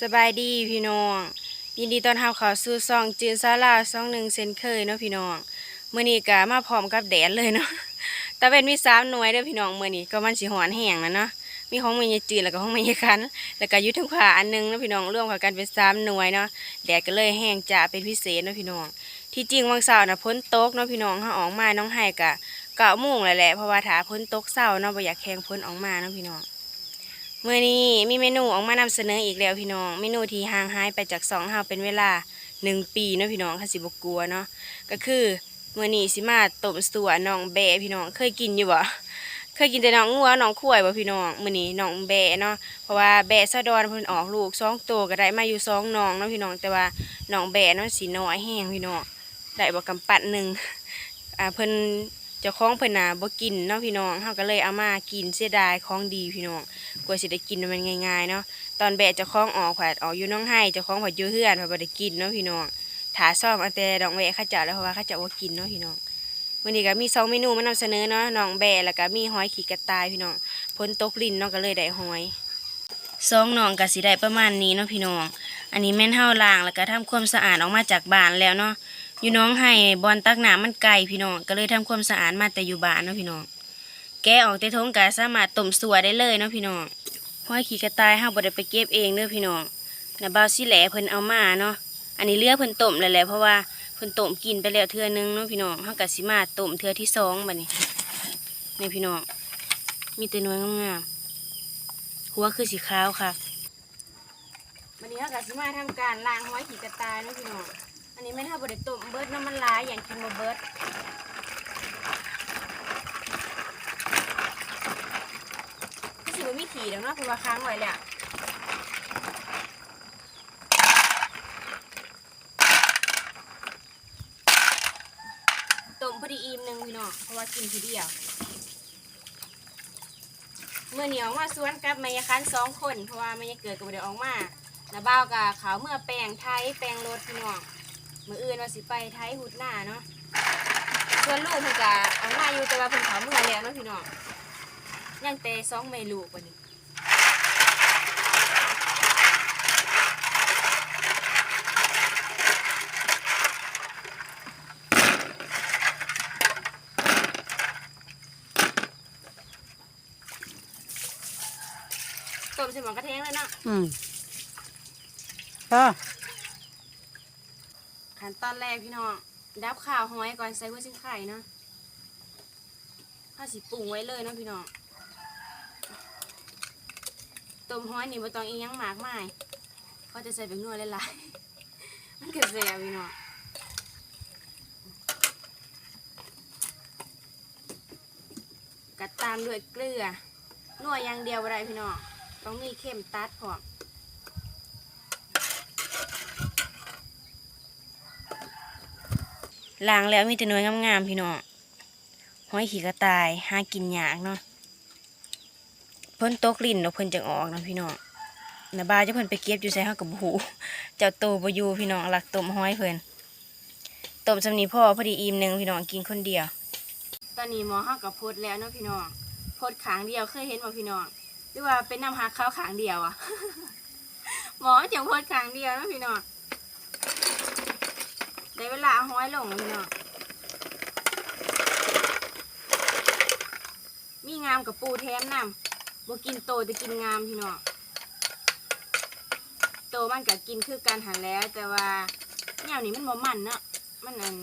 สบายดีพี่น้อง ยินดีตอนรับเข้าสู่ซองจืนซาลาซองหนึ่งเซนเคยเนาะพี่น้องเมื้อนี้ก็มาพร้อมกับแดดเลยเนาะแตะเวนมีสามหน่วยเด้อพี่น้องเมื้อนี้ก็มันสิหอนแห้งแล้วเนาะมีของมียายจืดแล้วก็ของมียายคันแล้วก็ยุทธขวาอันหนึงเนาะพี่น้องรวมกันเป็นสามหน่วยเนาะแดดก็เลยแห้งจ้าเป็นพิเศษเนาะพี่น้อง ที่จริงวันเสาร์นะพ้นตกเนาะพี่น้องเฮาออกมาน้องไห้กะเก้าโมงแหล้วแหละเพราะว่าถ้าพ้นตกเช้าเนาะบ่อยากแข่งพ้นออกมาเนาะพี่น้อง เมื่อนี้มีเมนูออกมานำเสนออีกแล้วพี่น้อง เมนูที่ห่างหายไปจากสองเฮาเป็นเวลาหนึ่งปีเนาะพี่น้องค่ะสิบกลัวเนาะก็คือเมื่อนี้สิมาต้มสัวน้องแบะพี่น้องเคยกินอยู่บ่เคยกินแต่น้องงัวน้องข่วยบ่พี่น้องมื้อนี้น้องแบะเนาะเพราะว่าแบะซะดอนเพิ่นออกลูกสองตัวก็ได้มาอยู่สองน้องเนาะพี่น้องแต่ว่าน้องแบะเนาะสีน้อยแห้งพี่น้องได้บ่กำปั้นหนึ่งอ่าเพิ่น เจ้าของเพิ่นน่ะบ่กินเนาะพี่น้องเฮาก็เลยเอามากินเสียดายของดีพี่น้องกว่าสิได้กินมันง่ายๆเนาะตอนแบะจะคล้องออกผัดออกอยู่น้องให้จะคล้องผัดอยู่เฮือนผัดบ่ได้กินเนาะพี่น้องถาซ่อมเอาแต่ดอกแบะข้าเจ้าแล้วเพราะว่าข้าเจ้าว่ากินเนาะพี่น้องวันนี้ก็มีสองเมนูมานำเสนอเนาะน้องแบะแล้วก็มีหอยขีดกระต่ายพี่น้องพ้นตกลิ้นเนาะก็เลยได้หอยสองน้องก็สิได้ประมาณนี้เนาะพี่น้องอันนี้แม่นเฮาล้างแล้วก็ทำความสะอาดออกมาจากบ้านแล้วเนาะ อยู่น้องให้บอนตักน้ำมันไกลพี่น้องก็เลยทำความสะอาดมาแต่อยู่บ้านเนาะพี่น้องแกออกแต่ทงก็สามารถต้มสัวได้เลยเนาะพี่น้องห้อยขี้กระต่ายเฮาบ่ได้ไปเก็บเองเด้อพี่น้องนะบ่าวสิแหลเพิ่นเอามาเนาะอันนี้เลือกเพิ่นต้มแล้วแหละเพราะว่าเพิ่นต้มกินไปแล้วเทื่อนึงเนาะพี่น้องเฮาก็สิมาต้มเทื่อที่สองบัดนี้นี่พี่น้องมีแต่หน่วยงามๆหัวคือสีขาวค่ะวันนี้เฮาก็สิมาทำการล้างห้อยขี้กระต่ายเนาะพี่น้อง อันนี้แม่นเฮาบ่ได้ต้มเบิดนาะมันลายอย่างกินบ่เบิดก็สิบ่มีขี่แล้วเนาะเพราะว่าค้างไว้แล้วต้มพอดีอิ่มหนึ่งพี่น้องเพราะว่ากินทีเดียวเมื่อเหนียวมาสวนกับม่ยายคันสองคน เพราะว่าม่ยายเกิดกับเดี๋ยวออกมาแล้วบ้าวกับเขาวเมื่อแปลงไทยแปลงรถพี่น้อง มืออื่นว่าสิไปไทยหุดหน้าเนาะส่วนลูกเพิ่นก็ออกมาอยู่แต่ว่าเพิ่นเขาเมื่อแล้วเนาะพี่น้องยังแต่สองเมลูกวันนี้ต้มใส่หมอกระเทงเลยเนาะอืมก็ ขั้นตอนแรกพี่น้องดับข้าวหอยก่อนใส่หัวชิ้นไข่เนาะข้าสิปรุงไว้เลยเนาะพี่น้องต้มหอยนี่บ่ต้องอียังหมากไมายเขาจะใส่เป็นนัวหลายๆมันก็แซ่บพี่น้องกัดตามด้วยเกลือนัวอย่างเดียวบ่ได้พี่น้องต้องมีเค็มตัดพร้อม ล้างแล้วมีแต่หน่วยงามๆพี่น้องห้อยขี้กระต่ายหากินยากเนาะเพิ่นตกลิ่นเนาะเพิ่นจังออกนะพี่น้องนาบาจะเพิ่นไปเก็บอยู่ใส่เฮากับหูเจ้าโตบ่อยู่พี่น้องหลักต้มห้อยเพิ่นต้มสำนีพ่อพอดีอิ่มหนึ่งพี่น้องกินคนเดียว ตอนนี้หมอเฮากับพดแล้วเนาะพี่น้องพดขางเดียวเคยเห็นบ่พี่น้องหรือว่าเป็นน้ำหักข้าวขางเดียวอะหมอจังพดขางเดียวเนาะพี่น้อง เวลาเอาห้อยลงพี่น้องมีงามกับปูแถมนำบ่กินโตแต่กินงามพี่น้องโตมันก็กินคือการหันแล้ว แต่ว่าแนวนี้มันบ่มันเนาะมันอัน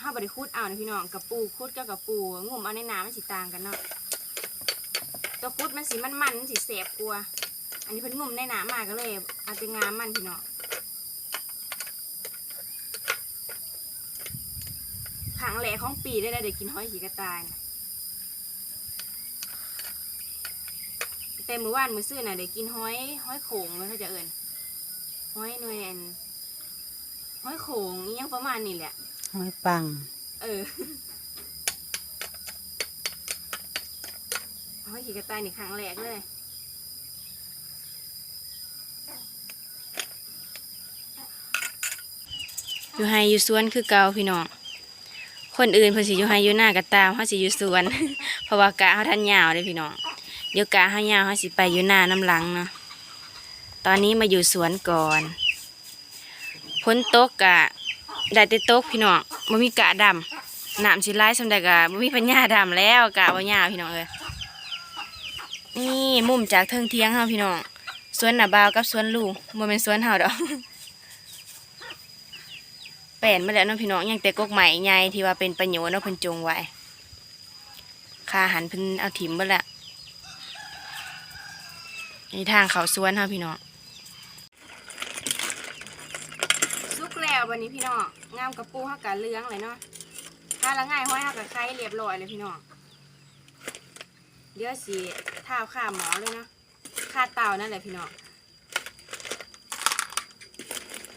ห้าบริคูดเอานะพี่น้องกับปูคูดกับกับปูงุ่มเอาในน้ำมันสิต่างกันเนาะตัวคูดมันสิมันมันสิแสบกลัว อันนี้เพิ่นงุ่มในน้ำมาก็เลยเอาแต่งามมันพี่น้อง ครั้งแรกของปีได้ได้ได้กินหอยขีกระต่ายน่ะแต่มื้อวานมื้อซื่อน่ะได้กินหอยหอยโขงมันเขาจะเอิ้นหอยหน่วยอันหอยโขงอีหยังประมาณนี้แหละ หอยปัง เออหอยขีกระต่ายนี่ครั้งแรกเลย อยู่ไฮอยู่สวนคือเก่าพี่น้อง คนอื่นเพิ่นสิอยู่ไฮอยู่หน้ากระตามเฮาสิอยู่สวน เพราะว่ากะเฮาทันยาวเด้พี่น้องเดี๋ยวกะเฮายาวเฮาสิไปอยู่หน้าน้ำหลังเนาะตอนนี้มาอยู่สวนก่อนพ้นตกกะได้แต่ตกพี่น้องบ่มีกะดำน้ำสิไหลสำใดกะบ่มีปัญญาดำแล้วกะบ่ยาวพี่น้องเอ้ยนี่มุมจากเทิงเทียงเฮาพี่น้องสวนหน้าบาวกับสวนลูกบ่แม่นสวนเฮาดอก แป่นมาแล้วเนาะพี่น้องยังแต่กกใหม่ใหญ่ที่ว่าเป็นประโยชน์เนาะเพิ่นจงไว้คาหันเพิ่นเอาถิ่มเบิดละนี่ทางเขาสวนเฮาพี่น้องสุกแล้ววันนี้พี่น้องงามกระปูเฮากะเลื้องเลยเนาะถ้าละง่ายห้อยเฮากะไข่เรียบร้อยเลยพี่น้องเดี๋ยวสิท้าวข้าหมอเลยเนาะข้าเต่านั่นแหละพี่น้อง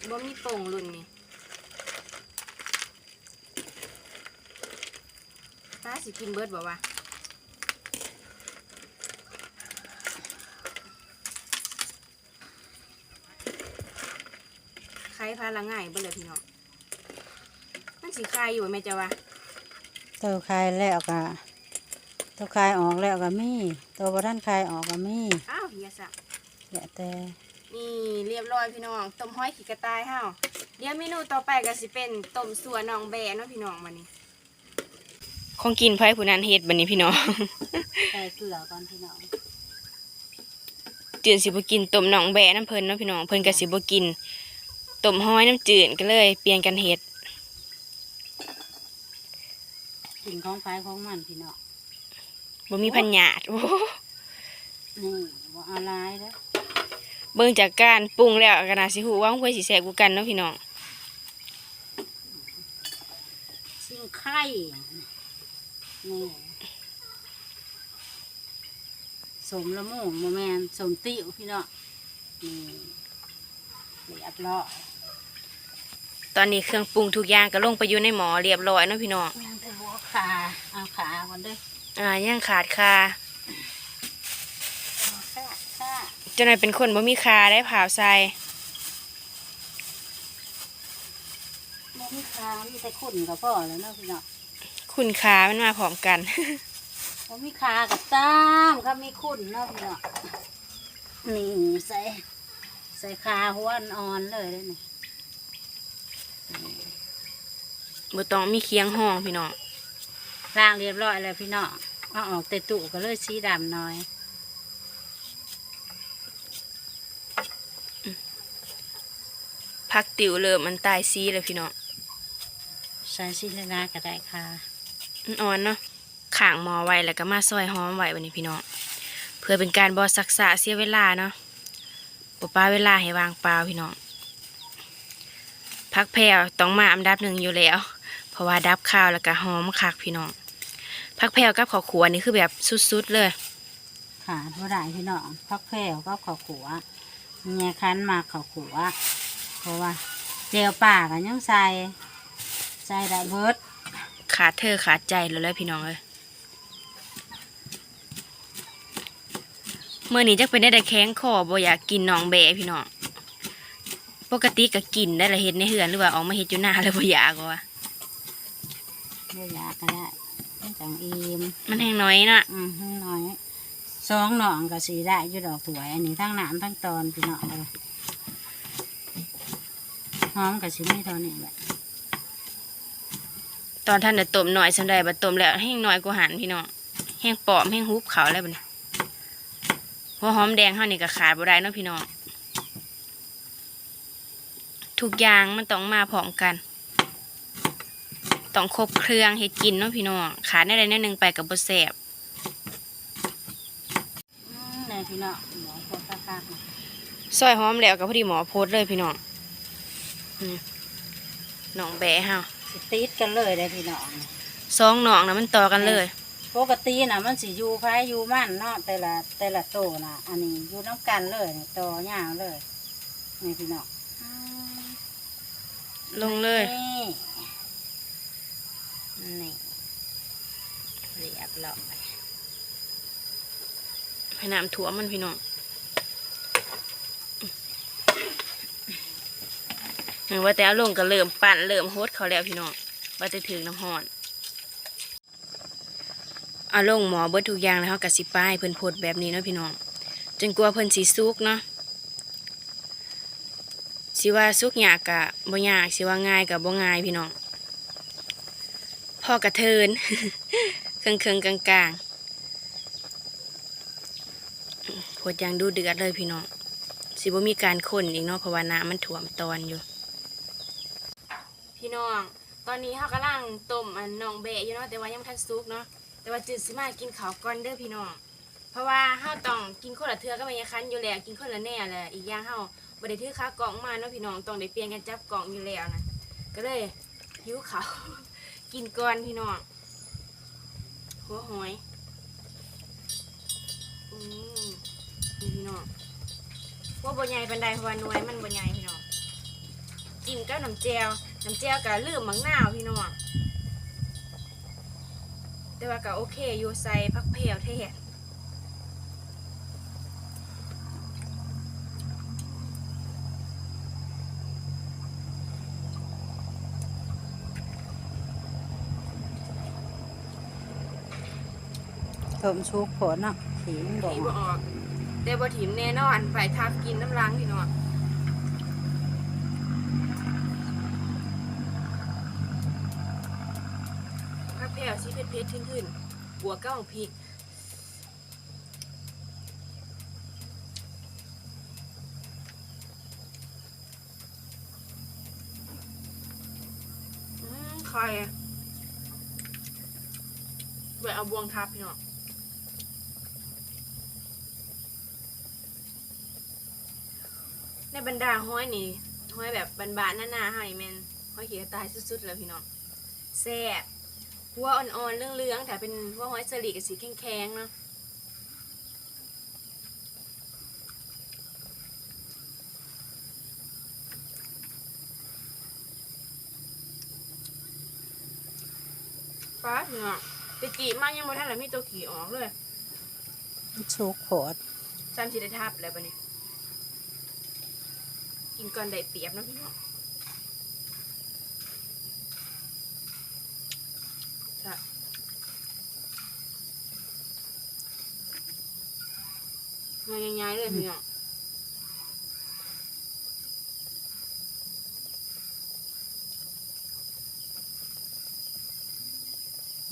บ่มีโป่งรุ่นนี่ ป้าสิกินเบิดบ่วะใครพาละง่ายเบ่เลยพี่น้องมันสิคายอยู่แม่จ้าวะตัวคายแล้วก็ตัวคายออกแล้วก็มีตัวบด้านคายออกก็มีอ้าวเฮียสะเดี๋ยวแต่นี่เรียบร้อยพี่น้องต้มห้อยขี้กระต่ายเฮาเดี๋ยวเมนูต่อไปก็สิเป็นต้มสัวน้องแบเนาะพี่น้องมันนี้ คงกินไผผู้นั้นเฮ็ดบัดนี้พี่น้องใส่เกลือก่อนพี่น้องจืดสิบ่กินต้มหนองแบะน้ำเพิ่นเนาะพี่น้องเพิ่นก็สิบ่กินต้มห้อยน้ำจืดก็เลย เปลี่ยนกันเฮ็ดกินของไฟของมันพี่น้องบ่มีพันหยาดโอ้โหนี่บ่เอาหลายเด้อเบิ่งจากการปรุงแล้วก็น่าสิฮู้ว่ามันควรสิแซ่บกว่ากันเนาะพี่น้องซิ่งไข่ นี่สมละมุงโมแมนสมติ๋วพี่น้องนี่เรียบร้อยตอนนี้เครื่องปรุงทุกอย่างก็ลงไปอยู่ในหม้อเรียบร้อยเนาะพี่น้องยังแต่หัวขาเอาขาก่อนเด้ออ่ายังขาดคาเอาขาขาเจ้านายเป็นคนบ่มีคาได้ผ่าวใส่บ่มีขามีแต่ขุ่นกับพ่อแล้วเนาะพี่น้อง คุณคามันมาพร้อมกันบ่มีขากับตามครับมีขุ่นเนาะพี่น้องนี่ใส่ใส่ขาหัวอ่อนๆเลยเด้อนี่บ่ต้องมีเคียงห้องพี่น้องล้างเรียบร้อยแล้วพี่น้องเอาออกแต่ตุก็เลยสีดำหน่อยผักติ๋วเริ่มมันตายซีแล้วพี่น้องใส่สีละนาก็ได้ค่ะมัน อ่อนเนาะขางมอไว้แล้วก็มาซอยหอมไว้วันนี้พี่น้องเพื่อเป็นการบอสักษาเสียเวลาเนาะปป้าเวลาให้วางเปล่าพี่น้องพักแพรวต้องมาอันดับหนึ่งอยู่แล้ว เพราะว่าดับข้าวแล้วก็หอมคักพี่น้องพักแพรวกับข้าวขัวนี่คือแบบสุดๆเลยขาดบ่ได้พี่น้องพักแผ่วก็ข้าวขัวเมียคันมาข้าวขัวเพราะว่าเจียวป่ากันยังใส่ใส่ได้เบิด ขาดเธอขาดใจแล้วเลยพี่น้องเอ้ยเมื่อนี้จักเป็นได้แต่แข้งคอบ่อยากกินหนองแบะพี่น้องปกติก็กินได้ละเฮ็ดในเฮือนหรือว่าออกมาเฮ็ดอยู่หน้าแล้วบ่อยากว่าบ่อยากก็ได้ไม่จังอิ่มมันแห้งน้อยน่ะอืมน้อยสองหน่องก็สีได้อยู่ดอกถวยอันนี้ทั้งหนามทั้งตอนพี่น้องเลยหอมกับสีไม่เท่านี้แหละ ตอนท่านจะต้มหน่อยสำได้บัดต้มแล้วแห้งน้อยกว่าหันพี่น้องแห้งปอมแห้งฮุบเขาแล้วบัดนี้หัวหอมแดงเฮานี่ก็ขาดบ่ได้เนาะพี่น้องทุกอย่างมันต้องมาพร้อมกันต้องครบเครื่องเฮ็ดกินเนาะพี่น้องขาดได้ใดแนวหนึงไปกับบ่แซ่บอืมนี่พี่น้องหมอพวกตะกากน่ะซอยหอมแล้วก็พอดีหมอโพสต์เลยพี่น้องนี่น้องแบะเฮาสิ ติดกันเลยได้พี่น้องสองน้องนะมันต่อกันเลย ปกติน่ะมันสิอยู่ภายอยู่มันเนาะแต่ละแต่ละโตน่ะอันนี้อยู่น้ำกันเลยนี่ต่อยาวเลยนี่พี่น้องลงเลยนี่นี่เรียบร้อยให้น้ำถั่วมันพี่น้องเห็น ว่าแต่เอาลงก็เริ่มปั่นเริ่มโฮดเขาแล้วพี่น้องว่าจะถึงน้ำหอนเอาลงหมอเบิดทุกอย่างแล้วเขากะสิป้ายเพิ่นโพดแบบนี้เนาะพี่น้องจนกลัวเพิ่นสีซุกเนาะสิว่าสุกยากกะบ่ยากสิว่าง่ายกะบ่ง่ายพี่น้องพ่อกระเทินเครื่องเครื่องกลางกลางๆโคตรยังดูเดือดเลยพี่น้องสิบ่มีการคนอีกเนาะเพราะว่าน้ำมันถ่วมตอนอยู่ น้อง ตอนนี้เฮากำลังต้มอันน้องเบะอยู่เนาะแต่ว่ายังบ่ทันสุกเนาะแต่ว่าจืดสิมากินข้าวก่อนเด้อพี่น้อง เพราะว่าเฮาต้องกินคนละเทือก็ไม่ยคันอยู่แล้วกินคนละแน่แหละอีกอย่างเฮาบ่ได้ถือขากล่องมาเนาะพี่น้องต้องได้เปลี่ยนกันจับกล่องอยู่แล้วนะก็เลยหิวข้าว กินก่อนพี่น้องหัวหอยอืมนี่พี่น้องว่าบ่ใหญ่ปานใดเพราะว่าหน่วยมันบ่ใหญ่พี่น้องกินกับน้ำแจว น้ำแจวก็ลืมมังนาวพี่น้องแต่ว่าก็โอเคอยู่ใส่ผักแพรวแท้ต้มชุกผลเนาะขิงบ่ผีบ่ออกแต่บ่ถิ่มแน่นอนไปทับกินน้ำล้างพี่น้อง ผักแพรเผ็ดขึ้นๆบวกกับของพริกอืมใครไปเอาบวงทับพี่น้องในบรรดาห้อยนี่ห้อยแบบบานๆหน้าๆให้แมนห้อยเขียตายสุดๆแล้วพี่น้องแซ่บ หัวอ่อนๆเรื่องๆแต่เป็นหัวห้อยสลีกับสีแข็งๆเนาะป้าพี่น้องแตะกี้มากยังบ่ทันแล้วมีตัวขี่ออกเลยชุกผลซ้ำสิได้ทับแล้วปะเนี่ยกินก่อนได้เปรียบนะพี่น้อง มาง่ายๆเลยพี่น้อง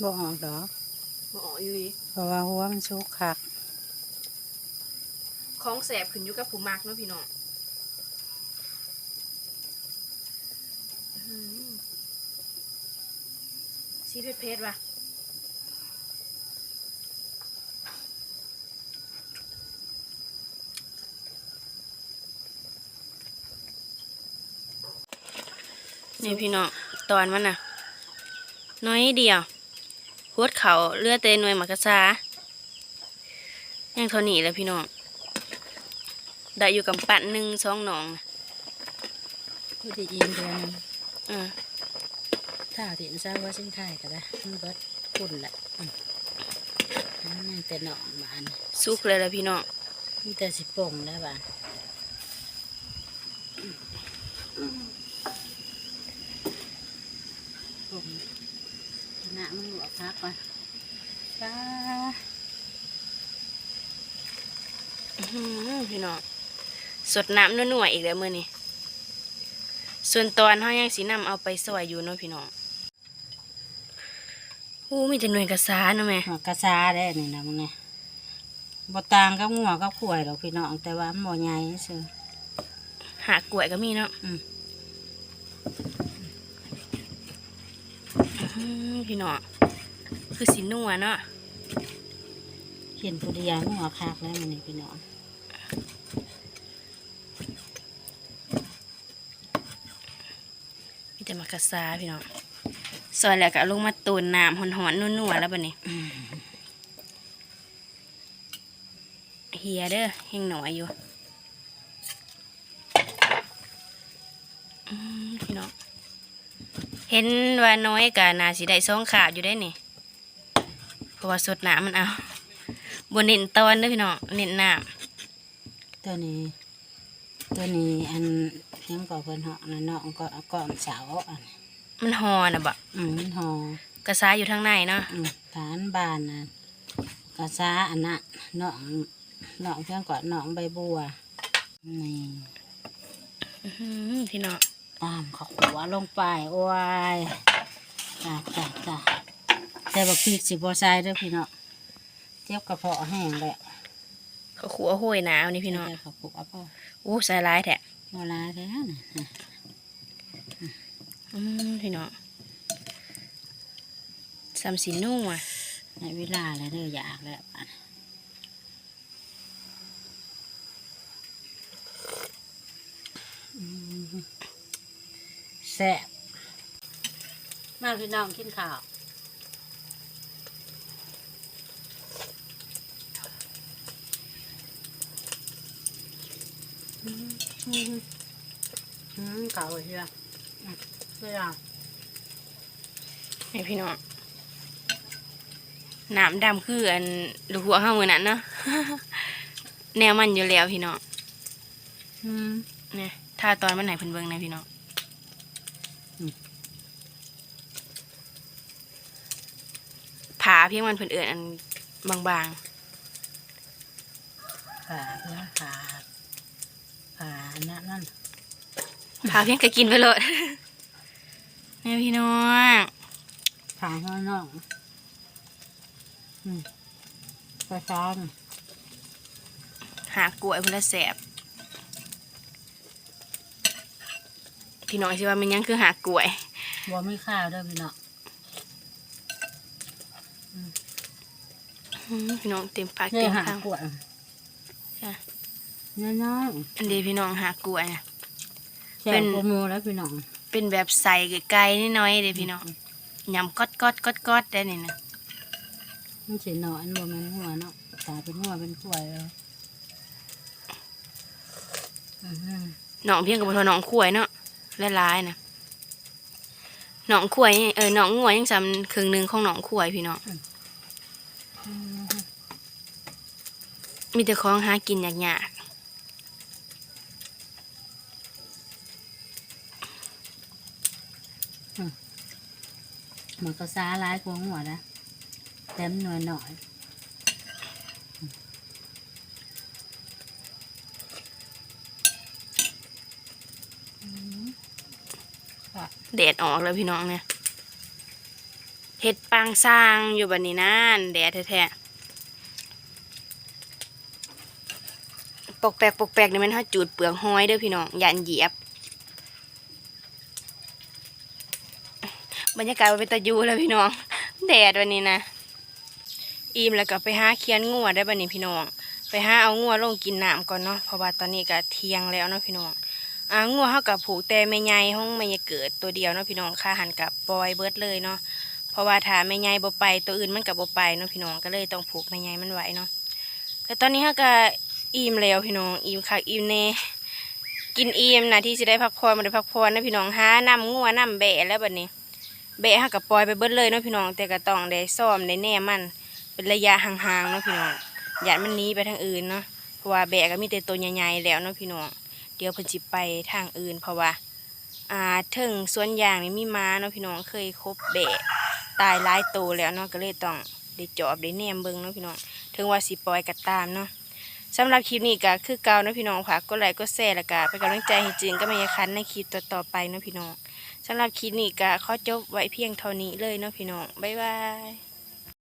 บ่ออกดอกมาอ๋ออีหลีเพราะว่าหัวมันชุกคักของแสบขึ้นอยู่กับผู้มักเนาะพี่น้องอื้อหือซีเผ็ดๆว่ะ นี่พี่น้องตอนมันน่ะ น้อยเดียวโคตรเขาเลือดเตนหน่วยหมากกะซายังเท่านี้แหล้วพี่น้องได้อยู่กับปั่นหนึ่งสองหนองนะผู้ดีอินเดือนหนึงอ่าถ้าถิ่นทราบว่าสิ้นไทยก็ได้มันเบิดคุณแหละอืมอันนี้แต่หนองบาน สุกเลยแล้วพี่น้องมีแต่สิป่งได้บาน ป่งหน้ามันหลวกคักว่ะป้าอื้อหือพี่น้องสดน้ำนัวๆอีกแล้วมื้อนี้ส่วนตอนเฮายังสีนำเอาไปซอยอยู่เนาะพี่น้องอู้มีแต่หน่วยกระซาเนาะแม่หัวกระซาได้นี่นะมึงเนี่ยบ่ต่างกับงัวกับขวยหรอกพี่น้องแต่ว่ามันบ่ใหญ่ซื่อหากกล้วยก็มีเนาะอืมอื้อหือ พี่น้องคือสีนัวเนาะเขียนผู้เดียวงัวคักแล้วมันนี่พี่น้องมีแต่หมากกระซาพี่น้องซอยแล้วก็เอาลงมาตูนน้ำหอนๆนัวๆแล้วบัดนี้เฮียเด้อแห้งหน่อยอยู่อืมพี่น้อง เห็นว่าน้อยกะนาสิได้สองขาบอยู่ได้นี่เพราะว่าสดน้ำมันเอาบนเน้นตอนเด้อพี่น้องเน้นน้ตัวนี้ ตัวนี้อันยังก่อเพิ่นเหาะนะน้องก็ก่อนเสาอันำมันหอนะบะอืมมันหอกระซาอยู่ทางในเนาะอืมฐานบานน่ะกระซาอันน่ะน้องน้องเพียงก่อนน้องใบบัวนี่อื้อหือพี่น้อง ตามข้าวขัวลงไปโอ้ยจ้าจ้าจ้าแต่บักพริกสิบ่ใส่เด้อพี่น้องเจ็บกระเพาะแห้งแหละเขาขัวห้วยหนาวนี่พี่น้องแต่ข้าวขัวพ่ออู้ใส่ร้ายแท้เวลาแล้วนะอืมพี่น้องซัมสินุ่อะในเวลาแล้วเด้ออยากแล้วอะอืม แซ่บมาพี่น้องกินข้าวอืมอืมอืมเก่าเลยเชียวอะเนี่พี่น้องน้ำดำคืออันลูกหัวข้างมือนั้นเนาะแนวมันอยู่แล้วพี่น้องอืมเนี่ยถ้าตอนมันไหนเพิ่นเบิ่งนะพี่น้อง อืม ผาเพียงมันเพิ่นเอิ้นอันบางขาเนื้อขาขานั่นนั่นๆผาเพียงก็กินไปเลยเนี่ยพี่น้องขาข้างนอกอืมไปซ้อมหากล้วยเพิ่นละแสบพี่น้องสิว่ามันยังคือหากล้วย บัวไม่ข้าวเด้วยพี่น้อง อืม พี่น้องเต็มปากเนี่เต็ยมหาคำกล้วยจ้ะน้อยอันเดียวพี่น้องหากล้วยนะๆแซ่เป็บนโปรโมแล้วพี่น้อง เป็นแบบใส่ไก่ๆน้อยๆเด้พี่น้องยำก๊อดก๊อดก๊อดก๊อดได้นี่นะมันเสียหนอนบัวมันหัวเนาะตาเป็นหัวเป็นกล้วยแล้วอือหือน้องเพียงกับพอน้องขวยเนาะหลายๆนะน้องขวยนี่เออน้องงัวยังจำครึ่งหนึ่งของน้องขวยพี่น้องอือหือ มีแต่ของหากินยากมันก็ซาร้ายกว่าหัวนะเต็มหน่อยหน่อยอืมๆแดดออกแล้วพี่น้องเนี่ย เห็ดปางสร้างอยู่บันนี้นั่นแดดแท้ๆปกแปกปกแปกนี่มันถ้าจูดเปลือกห้อยเด้อพี่น้องยันเหยียบบรรยากาศมันเป็นตะยูแล้วพี่น้อง แดดวันนี้นะอิ่มแล้วก็ไปหาเคียนงัวได้บันนี้พี่น้อง ไปหาเอางัวลงกินน้ำก่อนเนาะเพราะว่าตอนนี้ก็เที่ยงแล้วเนาะพี่น้องอ่างัวเฮากับผูกแต่แม่ใหญ่ห้องแม่ใหญ่เกิดตัวเดียวเนาะพี่น้องค่าหันกับปล่อยเบิดเลยเนาะ เพราะว่าถ้าแม่ใหญ่บ่ไปตัวอื่นมันกับบ่ไปเนาะพี่น้องก็เลยต้องผูกแม่ใหญ่มันไว้เนาะแต่ตอนนี้เฮาก็อิ่มแล้วพี่น้องอิ่มคักอิ่มแน่กินอิ่มนะที่สิได้พักผ่อนบ่ได้พักผ่อนนะพี่น้องหาน้ำงัวน้ำแบะแล้วบัดนี้เบะหักกับปล่อยไปเบิดเลยเนาะพี่น้องแต่ก็ต้องได้ซ่อมได้แน่มัน เป็นระยะห่างๆเนาะพี่น้องอย่ามันหนี้ไปทางอื่นเนาะเพราะว่าแบะก็มีแต่ตัวใหญ่ๆแล้วเนาะพี่น้องเดี๋ยวเพิ่นสิไปทางอื่นเพราะว่าอ่าถึงส่วนยางนี่มีม้าเนาะพี่น้องเคยคบแบะ ตายหลายตัวแล้วเนาะก็เลยต้องได้จอบได้แนมเบิ้งเนาะพี่น้องถึงว่าสิปล่อยก็ตามเนาะสำหรับคลิปนี้ก็คือเก่าเนาะพี่น้องฝากกดไลค์ก็แชร์แล้วก็เป็นกำลังใจให้จึงก็ไม่ยาคันในคลิปต่อๆไปเนาะพี่น้องสำหรับคลิปนี้ก็ขอจบไว้เพียงเท่านี้เลยเนาะพี่น้องบ๊ายบาย